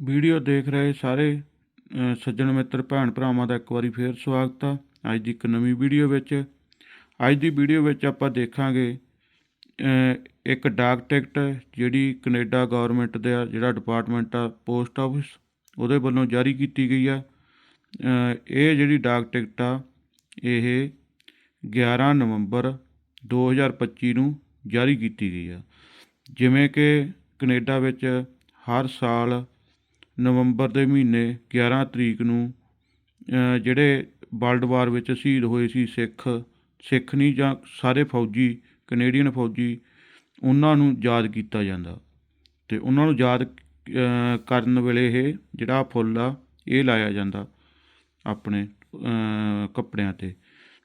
Video ਦੇਖ ਰਹੇ ਸਾਰੇ ਸੱਜਣ ਮਿੱਤਰ, ਭੈਣ ਭਰਾਵਾਂ ਦਾ ਇੱਕ ਵਾਰੀ ਫੇਰ ਸਵਾਗਤ ਆ। ਅੱਜ ਦੀ ਇੱਕ ਨਵੀਂ ਵੀਡੀਓ ਵਿੱਚ, ਅੱਜ ਦੀ ਵੀਡੀਓ ਵਿੱਚ ਆਪਾਂ ਦੇਖਾਂਗੇ ਇੱਕ ਡਾਕ ਟਿਕਟ ਜਿਹੜੀ ਕੈਨੇਡਾ ਗਵਰਨਮੈਂਟ ਦਾ ਜਿਹੜਾ ਡਿਪਾਰਟਮੈਂਟ ਆ, ਪੋਸਟ ਆਫਿਸ, ਉਹਦੇ ਵੱਲੋਂ ਜਾਰੀ ਕੀਤੀ ਗਈ ਆ। ਇਹ ਜਿਹੜੀ ਡਾਕ ਟਿਕਟ ਆ, ਇਹ 11 ਨਵੰਬਰ 2025 ਨੂੰ ਜਾਰੀ ਕੀਤੀ ਗਈ ਆ। ਜਿਵੇਂ ਕਿ ਕੈਨੇਡਾ ਵਿੱਚ ਹਰ ਸਾਲ ਨਵੰਬਰ ਦੇ ਮਹੀਨੇ 11 ਤਰੀਕ ਨੂੰ ਜਿਹੜੇ ਵਰਲਡ ਵਾਰ ਵਿੱਚ ਸ਼ਹੀਦ ਹੋਏ ਸੀ ਸਿੱਖ ਸਿੱਖ ਨਹੀਂ ਜਾਂ ਸਾਰੇ ਫੌਜੀ, ਕੈਨੇਡੀਅਨ ਫੌਜੀ, ਉਹਨਾਂ ਨੂੰ ਯਾਦ ਕੀਤਾ ਜਾਂਦਾ। ਅਤੇ ਉਹਨਾਂ ਨੂੰ ਯਾਦ ਕਰਨ ਵੇਲੇ ਇਹ ਜਿਹੜਾ ਫੁੱਲ ਆ, ਇਹ ਲਾਇਆ ਜਾਂਦਾ ਆਪਣੇ ਕੱਪੜਿਆਂ ਤੇ।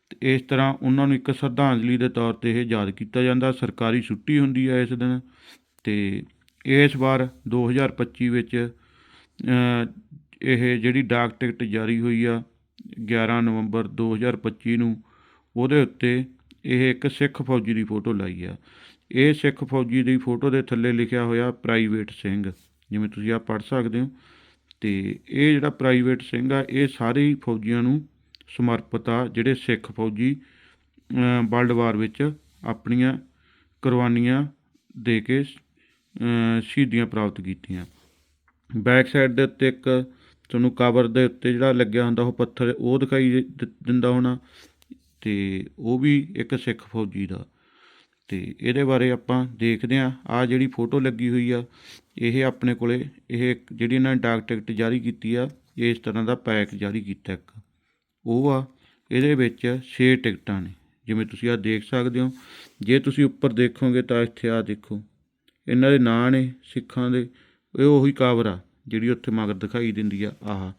ਤੇ ਇਸ ਤਰ੍ਹਾਂ ਉਹਨਾਂ ਨੂੰ ਇੱਕ ਸ਼ਰਧਾਂਜਲੀ ਦੇ ਤੌਰ ਤੇ ਇਹ ਯਾਦ ਕੀਤਾ ਜਾਂਦਾ। ਸਰਕਾਰੀ ਛੁੱਟੀ ਹੁੰਦੀ ਹੈ ਇਸ ਦਿਨ ਤੇ ਇਸ ਵਾਰ 2025 ਵਿੱਚ ਇਹ ਜਿਹੜੀ ਡਾਕ ਟਿਕਟ ਜਾਰੀ ਹੋਈ ਆ 11 ਨਵੰਬਰ 2025 ਨੂੰ, ਉਹਦੇ ਉੱਤੇ ਇਹ ਇੱਕ ਸਿੱਖ ਫੌਜੀ ਦੀ ਫੋਟੋ ਲਾਈ ਆ। ਇਹ ਸਿੱਖ ਫੌਜੀ ਦੀ ਫੋਟੋ ਦੇ ਥੱਲੇ ਲਿਖਿਆ ਹੋਇਆ ਪ੍ਰਾਈਵੇਟ ਸਿੰਘ, ਜਿਵੇਂ ਤੁਸੀਂ ਆ ਪੜ੍ਹ ਸਕਦੇ ਹੋ। ਤੇ ਇਹ ਜਿਹੜਾ ਪ੍ਰਾਈਵੇਟ ਸਿੰਘ ਆ, ਇਹ ਸਾਰੇ ਹੀ ਫੌਜੀਆਂ ਨੂੰ ਸਮਰਪਿਤ ਆ, ਜਿਹੜੇ ਸਿੱਖ ਫੌਜੀ ਵਰਲਡ ਵਾਰ ਵਿੱਚ ਆਪਣੀਆਂ ਕੁਰਬਾਨੀਆਂ ਦੇ ਕੇ ਸ਼ਹੀਦੀਆਂ ਪ੍ਰਾਪਤ ਕੀਤੀਆਂ। ਬੈਕ ਸਾਈਡ ਦੇ ਉੱਤੇ ਇੱਕ ਤੁਹਾਨੂੰ ਕਵਰ ਦੇ ਉੱਤੇ ਜਿਹੜਾ ਲੱਗਿਆ ਹੁੰਦਾ ਉਹ ਪੱਥਰ, ਉਹ ਦਿਖਾਈ ਦੇ- ਦਿੰਦਾ ਹੋਣਾ ਤੇ ਉਹ ਵੀ ਇੱਕ ਸਿੱਖ ਫੌਜੀ ਦਾ। ਤੇ ਇਹਦੇ ਬਾਰੇ ਆਪਾਂ ਦੇਖਦੇ ਹਾਂ। ਆ ਜਿਹੜੀ ਫੋਟੋ ਲੱਗੀ ਹੋਈ ਆ, ਇਹ ਆਪਣੇ ਕੋਲੇ, ਇਹ ਇੱਕ ਜਿਹੜੀ ਇਹਨਾਂ ਨੇ ਡਾਕ ਟਿਕਟ ਜਾਰੀ ਕੀਤੀ ਆ ਇਸ ਤਰ੍ਹਾਂ ਦਾ ਪੈਕ ਜਾਰੀ ਕੀਤਾ ਇੱਕ। ਉਹ ਆ, ਇਹਦੇ ਵਿੱਚ 6 ਟਿਕਟਾਂ ਨੇ। ਜਿਵੇਂ ਤੁਸੀਂ ਆ ਦੇਖ ਸਕਦੇ ਹੋ। ਜੇ ਤੁਸੀਂ ਉੱਪਰ ਦੇਖੋਗੇ ਤਾਂ ਇੱਥੇ ਆ ਦੇਖੋ। ਇਹਨਾਂ ਦੇ ਨਾਂ ਨੇ ਸਿੱਖਾਂ ਦੇ। ਇਹ ਉਹੀ ਕਾਵਰ ਆ ਜਿਹੜੀ ਉੱਥੇ ਮਗਰ ਦਿਖਾਈ ਦਿੰਦੀ ਆ, ਆਹ।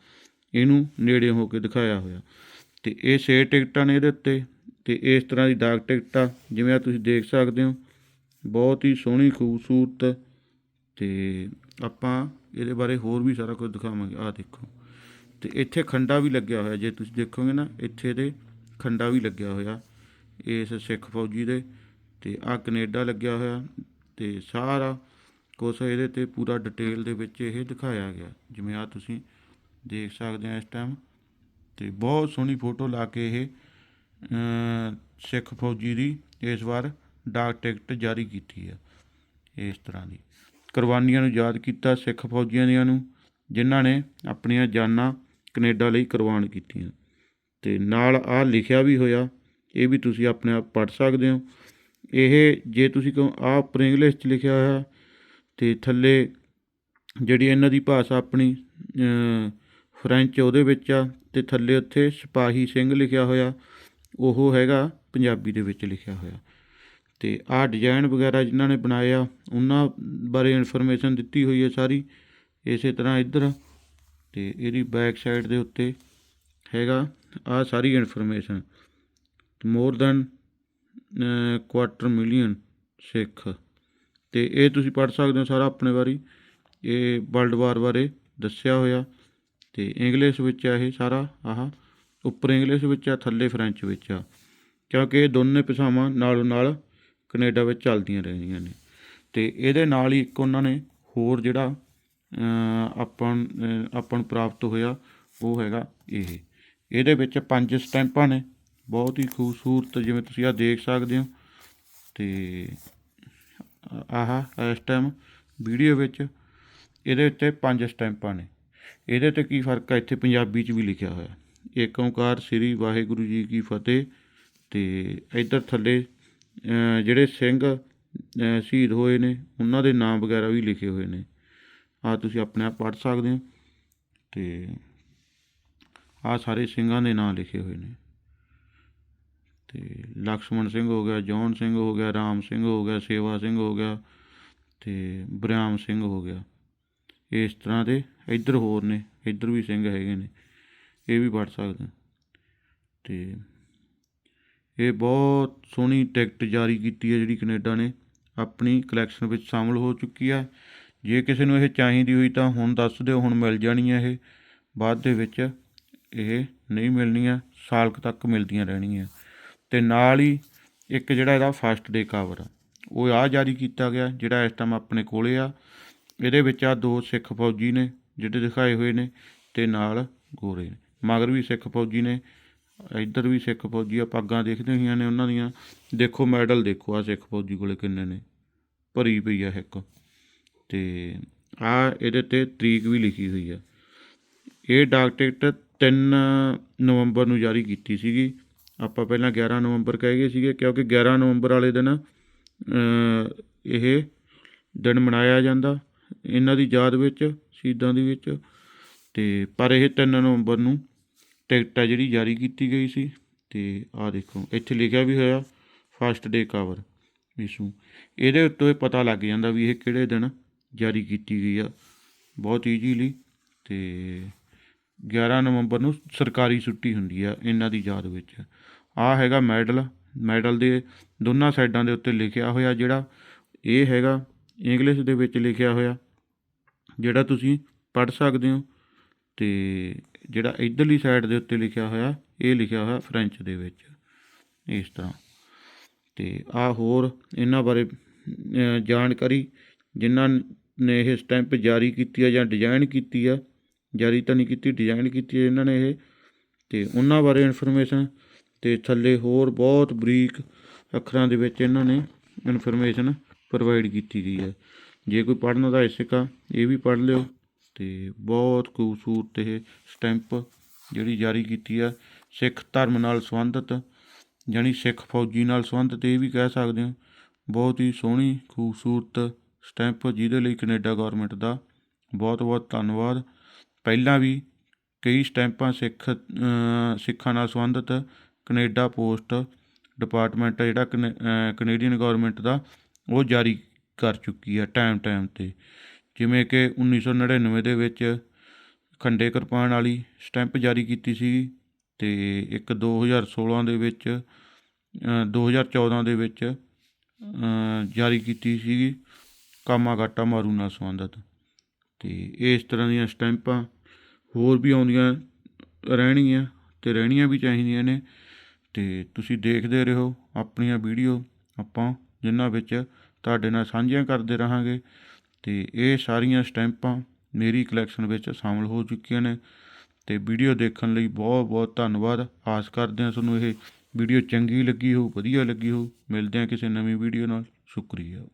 ਇਹਨੂੰ ਨੇੜੇ ਹੋ ਕੇ ਦਿਖਾਇਆ ਹੋਇਆ। ਤੇ ਇਹ 6 ਟਿਕਟਾਂ ਨੇ ਇਹਦੇ ਉੱਤੇ। ਤੇ ਇਸ ਤਰ੍ਹਾਂ ਦੀ ਡਾਕ ਟਿਕਟਾਂ ਜਿਵੇਂ ਆ ਤੁਸੀਂ ਦੇਖ ਸਕਦੇ ਹੋ, ਬਹੁਤ ਹੀ ਸੋਹਣੀ, ਖੂਬਸੂਰਤ। ਤੇ ਆਪਾਂ ਇਹਦੇ ਬਾਰੇ ਹੋਰ ਵੀ ਸਾਰਾ ਕੁਝ ਦਿਖਾਵਾਂਗੇ। ਆਹ ਦੇਖੋ। ਤੇ ਇੱਥੇ ਖੰਡਾ ਵੀ ਲੱਗਿਆ ਹੋਇਆ। ਜੇ ਤੁਸੀਂ ਦੇਖੋਗੇ ਨਾ, ਇੱਥੇ ਦੇ ਖੰਡਾ ਵੀ ਲੱਗਿਆ ਹੋਇਆ। ਇਸ ਸਿੱਖ ਫੌਜੀ ਦੇ। ਤੇ ਆ ਕੈਨੇਡਾ ਲੱਗਿਆ ਹੋਇਆ। ਤੇ ਸਾਰਾ ਕੁਛ ਇਹਦੇ ਤੇ ਪੂਰਾ ਡਿਟੇਲ ਦੇ ਵਿੱਚ ਇਹ ਦਿਖਾਇਆ ਗਿਆ। ਜਿਵੇਂ ਆ ਤੁਸੀਂ ਦੇਖ ਸਕਦੇ ਆ ਇਸ ਟਾਈਮ ਤੇ ਬਹੁਤ ਸੋਹਣੀ ਫੋਟੋ ਲਾ ਕੇ ਇਹ ਸਿੱਖ ਫੌਜੀ ਦੀ ਇਸ ਵਾਰ ਡਾਕ ਟਿਕਟ ਜਾਰੀ ਕੀਤੀ ਹੈ ਇਸ ਤਰ੍ਹਾਂ ਦੀ। ਕੁਰਬਾਨੀਆਂ ਨੂੰ ਯਾਦ ਕੀਤਾ ਸਿੱਖ ਫੌਜੀਆਂ ਦੀਆਂ ਨੂੰ, ਜਿਨ੍ਹਾਂ ਨੇ ਆਪਣੀਆਂ ਜਾਨਾਂ ਕੈਨੇਡਾ ਲਈ ਕੁਰਬਾਨ ਕੀਤੀਆਂ। ਤੇ ਨਾਲ ਆ ਲਿਖਿਆ ਵੀ ਹੋਇਆ, ਇਹ ਵੀ ਤੁਸੀਂ ਆਪਣੇ ਆਪ ਪੜ੍ਹ ਸਕਦੇ ਹੋ। ਇਹ ਜੇ ਤੁਸੀਂ ਕਹੋ ਆ ਉੱਪਰ ਇੰਗਲਿਸ਼ 'ਚ ਲਿਖਿਆ ਹੋਇਆ ਅਤੇ ਥੱਲੇ ਜਿਹੜੀ ਇਹਨਾਂ ਦੀ ਭਾਸ਼ਾ ਆਪਣੀ ਫਰੈਂਚ ਉਹਦੇ ਵਿੱਚ ਆ ਅਤੇ ਥੱਲੇ ਉੱਥੇ ਸਿਪਾਹੀ ਸਿੰਘ ਲਿਖਿਆ ਹੋਇਆ, ਉਹ ਹੈਗਾ ਪੰਜਾਬੀ ਦੇ ਵਿੱਚ ਲਿਖਿਆ ਹੋਇਆ। ਅਤੇ ਆਹ ਡਿਜ਼ਾਈਨ ਵਗੈਰਾ ਜਿਨ੍ਹਾਂ ਨੇ ਬਣਾਇਆ, ਉਹਨਾਂ ਬਾਰੇ ਇਨਫੋਰਮੇਸ਼ਨ ਦਿੱਤੀ ਹੋਈ ਹੈ ਸਾਰੀ, ਇਸੇ ਤਰ੍ਹਾਂ ਇੱਧਰ। ਤੇ ਇਹਦੀ ਬੈਕ ਸਾਈਡ ਦੇ ਉੱਤੇ ਹੈਗਾ ਆ ਸਾਰੀ information more than quarter million Sikh. ਤੇ ਇਹ ਤੁਸੀਂ ਪੜ੍ਹ ਸਕਦੇ ਹੋ ਸਾਰਾ ਆਪਣੇ ਬਾਰੇ। ਇਹ ਵਰਲਡ ਵਾਰ ਬਾਰੇ ਦੱਸਿਆ ਹੋਇਆ ਤੇ ਇੰਗਲਿਸ਼ ਵਿੱਚ ਆ ਇਹ ਸਾਰਾ ਆਹ ਉੱਪਰ ਇੰਗਲਿਸ਼ ਵਿੱਚ ਆ ਥੱਲੇ ਫ੍ਰੈਂਚ ਵਿੱਚ ਆ। ਕਿਉਂਕਿ ਇਹ ਦੋਨੇ ਭਾਸ਼ਾਵਾਂ ਨਾਲੋਂ ਨਾਲ ਕੈਨੇਡਾ ਵਿੱਚ ਚੱਲਦੀਆਂ ਰਹਿੰਦੀਆਂ ਨੇ। ਤੇ ਇਹਦੇ ਨਾਲ ਹੀ ਇੱਕ ਉਹਨਾਂ ਨੇ ਹੋਰ ਜਿਹੜਾ ਅ, ਆਪਾਂ ਆਪਾਂ ਨੂੰ ਪ੍ਰਾਪਤ ਹੋਇਆ ਉਹ ਹੈਗਾ ਇਹ। ਇਹਦੇ ਵਿੱਚ ਪੰਜ ਸਟੈਂਪਾਂ ਨੇ। ਬਹੁਤ ਹੀ ਖੂਬਸੂਰਤ ਜਿਵੇਂ ਤੁਸੀਂ ਆ ਦੇਖ ਸਕਦੇ ਹੋ। ਤੇ ਆਹ, ਇਸ ਟਾਈਮ ਵੀਡੀਓ ਵਿੱਚ ਇਹਦੇ ਉੱਤੇ ਪੰਜ ਸਟੈਂਪਾਂ ਨੇ। ਇਹਦੇ ਤੇ ਕੀ ਫ਼ਰਕ ਹੈ ਇੱਥੇ ਪੰਜਾਬੀ 'ਚ ਵੀ ਲਿਖਿਆ ਹੋਇਆ। ਏਕ ਓਂਕਾਰ ਸ੍ਰੀ ਵਾਹਿਗੁਰੂ ਜੀ ਕੀ ਫਤਿਹ ਤੇ ਇੱਧਰ ਥੱਲੇ ਜਿਹੜੇ ਸਿੰਘ ਸ਼ਹੀਦ ਹੋਏ ਨੇ, ਉਹਨਾਂ ਦੇ ਨਾਮ ਵਗੈਰਾ ਵੀ ਲਿਖੇ ਹੋਏ ਨੇ। ਆ ਤੁਸੀਂ ਆਪਣੇ ਆਪ ਪੜ੍ਹ ਸਕਦੇ ਹੋ ਤੇ ਆ ਸਾਰੇ ਸਿੰਘਾਂ ਦੇ ਨਾਂ ਲਿਖੇ ਹੋਏ ਨੇ। ਤੇ ਲਕਸ਼ਮਣ ਸਿੰਘ ਹੋ ਗਿਆ ਜੌਨ ਸਿੰਘ ਹੋ ਗਿਆ, ਰਾਮ ਸਿੰਘ ਹੋ ਗਿਆ, ਸੇਵਾ ਸਿੰਘ ਹੋ ਗਿਆ ਤੇ ਬ੍ਰਿਆਮ ਸਿੰਘ ਹੋ ਗਿਆ। ਇਸ ਤਰ੍ਹਾਂ ਦੇ ਇੱਧਰ ਹੋਰ ਨੇ, ਇੱਧਰ ਵੀ ਸਿੰਘ ਹੈਗੇ ਨੇ, ਇਹ ਵੀ ਪੜ੍ਹ ਸਕਦੇ ਹੋ। ਤੇ ਇਹ ਬਹੁਤ ਸੋਹਣੀ ਟਿਕਟ ਜਾਰੀ ਕੀਤੀ ਹੈ ਜਿਹੜੀ ਕੈਨੇਡਾ ਨੇ, ਆਪਣੀ ਕਲੈਕਸ਼ਨ ਵਿੱਚ ਸ਼ਾਮਲ ਹੋ ਚੁੱਕੀ ਹੈ ਜੇ ਕਿਸੇ ਨੂੰ ਇਹ ਚਾਹੀਦੀ ਹੋਈ ਤਾਂ ਹੁਣ ਦੱਸ ਦਿਓ, ਹੁਣ ਮਿਲ ਜਾਣੀ ਹੈ ਇਹ, ਬਾਅਦ ਦੇ ਵਿੱਚ ਇਹ ਨਹੀਂ ਮਿਲਣੀਆਂ, ਸਾਲ ਤੱਕ ਮਿਲਦੀਆਂ ਰਹਿਣਗੀਆਂ ਤੇ ਨਾਲ ਹੀ ਇੱਕ ਜਿਹੜਾ ਇਹਦਾ ਫਸਟ ਡੇ ਕਵਰ ਆ। ਉਹ ਆ ਜਾਰੀ ਕੀਤਾ ਗਿਆ, ਜਿਹੜਾ ਇਸ ਟਾਈਮ ਆਪਣੇ ਕੋਲੇ ਆ। ਇਹਦੇ ਵਿੱਚ ਆ ਦੋ ਸਿੱਖ ਫੌਜੀ ਨੇ, ਜਿਹੜੇ ਦਿਖਾਏ ਹੋਏ ਨੇ, ਤੇ ਨਾਲ ਗੋਰੇ ਨੇ। ਮਗਰ ਵੀ ਸਿੱਖ ਫੌਜੀ ਨੇ, ਇੱਧਰ ਵੀ ਸਿੱਖ ਫੌਜੀ ਆ, ਪੱਗਾਂ ਦੇਖਦੇ ਹੋਈਆਂ ਨੇ ਉਹਨਾਂ ਦੀਆਂ। ਦੇਖੋ ਮੈਡਲ, ਦੇਖੋ ਆ ਸਿੱਖ ਫੌਜੀ ਕੋਲੇ ਕਿੰਨੇ ਨੇ। ਭਰੀ ਪਈ ਆ ਇੱਕ। ਤੇ ਆ ਇਹਦੇ ਤੇ ਤਰੀਕ ਵੀ ਲਿਖੀ ਹੋਈ ਆ। ਇਹ ਡਾਕ ਟਿਕਟ 3 ਨਵੰਬਰ ਨੂੰ ਜਾਰੀ ਕੀਤੀ ਸੀਗੀ। ਆਪਾਂ ਪਹਿਲਾਂ 11 ਨਵੰਬਰ ਕਹਿ ਗਏ ਸੀਗੇ, ਕਿਉਂਕਿ 11 ਨਵੰਬਰ ਵਾਲੇ ਦਿਨ ਇਹ ਦਿਨ ਮਨਾਇਆ ਜਾਂਦਾ, ਇਹਨਾਂ ਦੀ ਯਾਦ ਵਿੱਚ, ਸ਼ਹੀਦਾਂ ਦੇ ਵਿੱਚ। ਤੇ ਪਰ ਇਹ 3 ਨਵੰਬਰ ਨੂੰ ਟਿਕਟ ਆ ਜਿਹੜੀ ਜਾਰੀ ਕੀਤੀ ਗਈ ਸੀ। ਤੇ ਆਹ ਦੇਖੋ, ਇੱਥੇ ਲਿਖਿਆ ਵੀ ਹੋਇਆ, ਫਸਟ ਡੇ ਕਵਰ ਇਸ਼ੂ ਇਹਦੇ ਉੱਤੋਂ ਇਹ ਪਤਾ ਲੱਗ ਜਾਂਦਾ ਵੀ ਇਹ ਕਿਹੜੇ ਦਿਨ ਜਾਰੀ ਕੀਤੀ ਗਈ ਆ। ਬਹੁਤ ਈਜ਼ੀਲੀ ਤੇ 11 ਨਵੰਬਰ ਨੂੰ ਸਰਕਾਰੀ ਛੁੱਟੀ ਹੁੰਦੀ ਆ ਇਹਨਾਂ ਦੀ ਯਾਦ ਵਿੱਚ। ਆਹ ਹੈਗਾ ਮੈਡਲ। ਮੈਡਲ ਦੇ ਦੋਨਾਂ ਸਾਈਡਾਂ ਦੇ ਉੱਤੇ ਲਿਖਿਆ ਹੋਇਆ ਜਿਹੜਾ ਇਹ ਹੈਗਾ, ਇੰਗਲਿਸ਼ ਦੇ ਵਿੱਚ ਲਿਖਿਆ ਹੋਇਆ, ਜਿਹੜਾ ਤੁਸੀਂ ਪੜ੍ਹ ਸਕਦੇ ਹੋ ਤੇ ਜਿਹੜਾ ਇਧਰਲੀ ਸਾਈਡ ਦੇ ਉੱਤੇ ਲਿਖਿਆ ਹੋਇਆ, ਇਹ ਲਿਖਿਆ ਹੋਇਆ ਫ੍ਰੈਂਚ ਦੇ ਵਿੱਚ, ਇਸ ਤਰ੍ਹਾਂ। ਤੇ ਆ ਹੋਰ ਇਹਨਾਂ ਬਾਰੇ ਜਾਣਕਾਰੀ ਜਿਨ੍ਹਾਂ ਨੇ ਇਹ ਸਟੈਂਪ ਜਾਰੀ ਕੀਤੀ ਆ ਜਾਂ ਡਿਜ਼ਾਈਨ ਕੀਤੀ ਆ ਜਾਰੀ ਤਾਂ ਨਹੀਂ ਕੀਤੀ ਡਿਜ਼ਾਈਨ ਕੀਤੀ ਹੈ ਇਹਨਾਂ ਨੇ ਇਹ। ਤੇ ਉਹਨਾਂ ਬਾਰੇ ਇਨਫੋਰਮੇਸ਼ਨ ਤੇ ਥੱਲੇ ਹੋਰ ਬਹੁਤ ਬਰੀਕ ਅੱਖਰਾਂ ਦੇ ਵਿੱਚ ਇਹਨਾਂ ਨੇ ਇਨਫੋਰਮੇਸ਼ਨ ਪ੍ਰੋਵਾਈਡ ਕੀਤੀ ਗਈ ਹੈ। ਜੇ ਕੋਈ ਪੜ੍ਹਨ ਦਾ ਇਛੁਕ ਆ, ਇਹ ਵੀ ਪੜ੍ਹ ਲਿਓ। ਤੇ ਬਹੁਤ ਖੂਬਸੂਰਤ ਇਹ ਸਟੈਂਪ ਜਿਹੜੀ ਜਾਰੀ ਕੀਤੀ ਆ, ਸਿੱਖ ਧਰਮ ਨਾਲ ਸੰਬੰਧਿਤ, ਜਾਣੀ ਸਿੱਖ ਫੌਜੀ ਨਾਲ ਸੰਬੰਧਿਤ ਇਹ ਵੀ ਕਹਿ ਸਕਦੇ ਹੋ। ਬਹੁਤ ਹੀ ਸੋਹਣੀ, ਖੂਬਸੂਰਤ ਸਟੈਂਪ ਜਿਹਦੇ ਲਈ ਕੈਨੇਡਾ ਗਵਰਨਮੈਂਟ ਦਾ ਬਹੁਤ ਬਹੁਤ ਧੰਨਵਾਦ। ਪਹਿਲਾਂ ਵੀ ਕਈ ਸਟੈਂਪਾਂ ਸਿੱਖ ਸਿੱਖਾਂ ਨਾਲ ਸੰਬੰਧਿਤ ਕਨੇਡਾ ਪੋਸਟ ਡਿਪਾਰਟਮੈਂਟ ਜਿਹੜਾ ਕਨੇ- ਅ, ਕੈਨੇਡੀਅਨ ਗਵਰਨਮੈਂਟ ਦਾ ਉਹ ਜਾਰੀ ਕਰ ਚੁੱਕੀ ਹੈ ਟਾਈਮ ਟਾਈਮ ਤੇ। ਜਿਵੇਂ ਕਿ 1999 ਦੇ ਵਿੱਚ ਖੰਡੇ ਕਿਰਪਾਨ ਵਾਲੀ ਸਟੈਂਪ ਜਾਰੀ ਕੀਤੀ ਸੀ ਤੇ ਇੱਕ 2016 ਦੇ ਵਿੱਚ ਅ, 2014 ਦੇ ਵਿੱਚ ਜਾਰੀ ਕੀਤੀ ਸੀਗੀ ਕਾਮਾਗਾਟਾ ਮਾਰੂ ਨਾਲ ਸੰਬੰਧਿਤ। ਤੇ ਇਸ ਤਰ੍ਹਾਂ ਦੀਆਂ ਸਟੈਂਪਾਂ ਹੋਰ ਵੀ ਆਉਂਦੀਆਂ ਰਹਿਣਗੀਆਂ ਅਤੇ ਰਹਿਣੀਆਂ ਵੀ ਚਾਹੀਦੀਆਂ ਨੇ ਅਤੇ ਤੁਸੀਂ ਦੇਖਦੇ ਰਹੋ ਆਪਣੀਆਂ ਵੀਡੀਓ। ਆਪਾਂ ਜਿਨ੍ਹਾਂ ਵਿੱਚ ਤੁਹਾਡੇ ਨਾਲ ਸਾਂਝੀਆਂ ਕਰਦੇ ਰਹਾਂਗੇ ਅਤੇ ਇਹ ਸਾਰੀਆਂ ਸਟੈਂਪਾਂ ਮੇਰੀ ਕਲੈਕਸ਼ਨ ਵਿੱਚ ਸ਼ਾਮਲ ਹੋ ਚੁੱਕੀਆਂ ਨੇ ਤੇ ਵੀਡੀਓ ਦੇਖਣ ਲਈ ਬਹੁਤ ਬਹੁਤ ਧੰਨਵਾਦ। ਆਸ ਕਰਦੇ ਹਾਂ ਤੁਹਾਨੂੰ ਇਹ ਵੀਡੀਓ ਚੰਗੀ ਲੱਗੀ ਹੋ ਵਧੀਆ ਲੱਗੀ ਹੋ ਮਿਲਦੇ ਹਾਂ ਕਿਸੇ ਨਵੀਂ ਵੀਡੀਓ ਨਾਲ। ਸ਼ੁਕਰੀਆ।